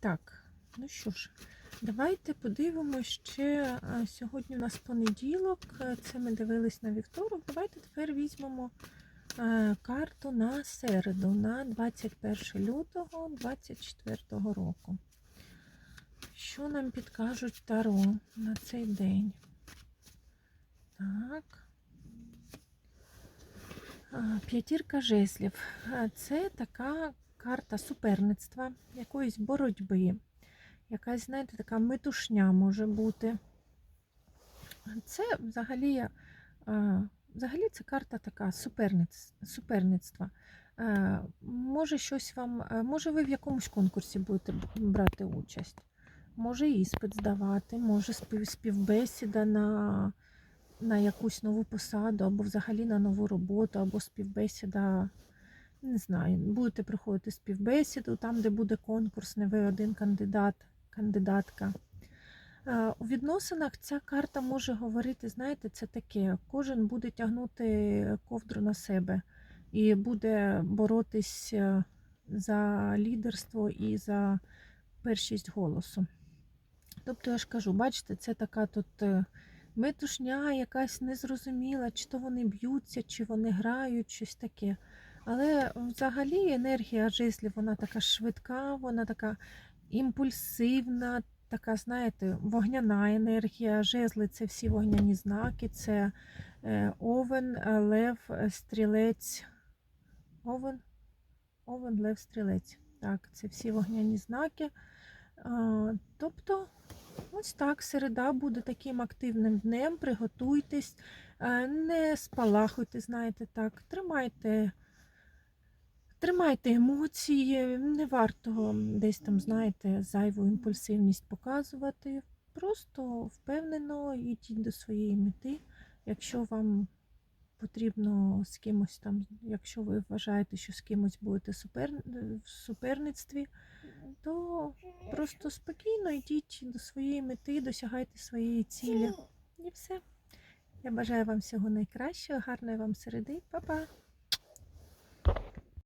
Так, ну що ж, давайте подивимося ще. Сьогодні у нас понеділок, е, це ми дивились на вівторок. Давайте тепер візьмемо е, карту на середу, на 21 лютого 2024 року. Що нам підкажуть Таро на цей день? Так. П'ятірка жезлів. Це така карта суперництва, якоїсь боротьби. Якась, знаєте, така метушня може бути. Це взагалі, взагалі це карта така суперництва. Е, Може, щось вам, е, може, ви в якомусь конкурсі будете брати участь, може іспит здавати, може співбесіда на, на якусь нову посаду, або взагалі на нову роботу, або співбесіда не знаю, будете приходити співбесіду, там, де буде конкурс, не ви один кандидат, кандидатка. Е, У відносинах ця карта може говорити, знаєте, це таке, кожен буде тягнути ковдру на себе і буде боротись е, за лідерство і за першість голосу. Тобто, я ж кажу, бачите, це така тут е, метушня, якась незрозуміла, чи то вони б'ються, чи вони грають, щось таке. Але взагалі енергія жезлів, вона така швидка, вона така імпульсивна, така, знаєте, вогняна енергія. Жезли це всі вогняні знаки, це е, овен, лев, стрілець. Овен, овен, лев, стрілець. Так, це всі вогняні знаки. Тобто, ось так, середа буде таким активним днем. Приготуйтесь, е, не спалахуйте, знаєте, так, тримайте. Тримайте емоції, не варто десь там, знаєте, зайву імпульсивність показувати. Просто впевнено йдіть до своєї мети. Якщо вам потрібно з кимось там, якщо ви вважаєте, що з кимось будете супер... в суперництві, то просто спокійно йдіть до своєї мети, досягайте своєї цілі. І все. Я бажаю вам всього найкращого, гарної вам середи. Па-па!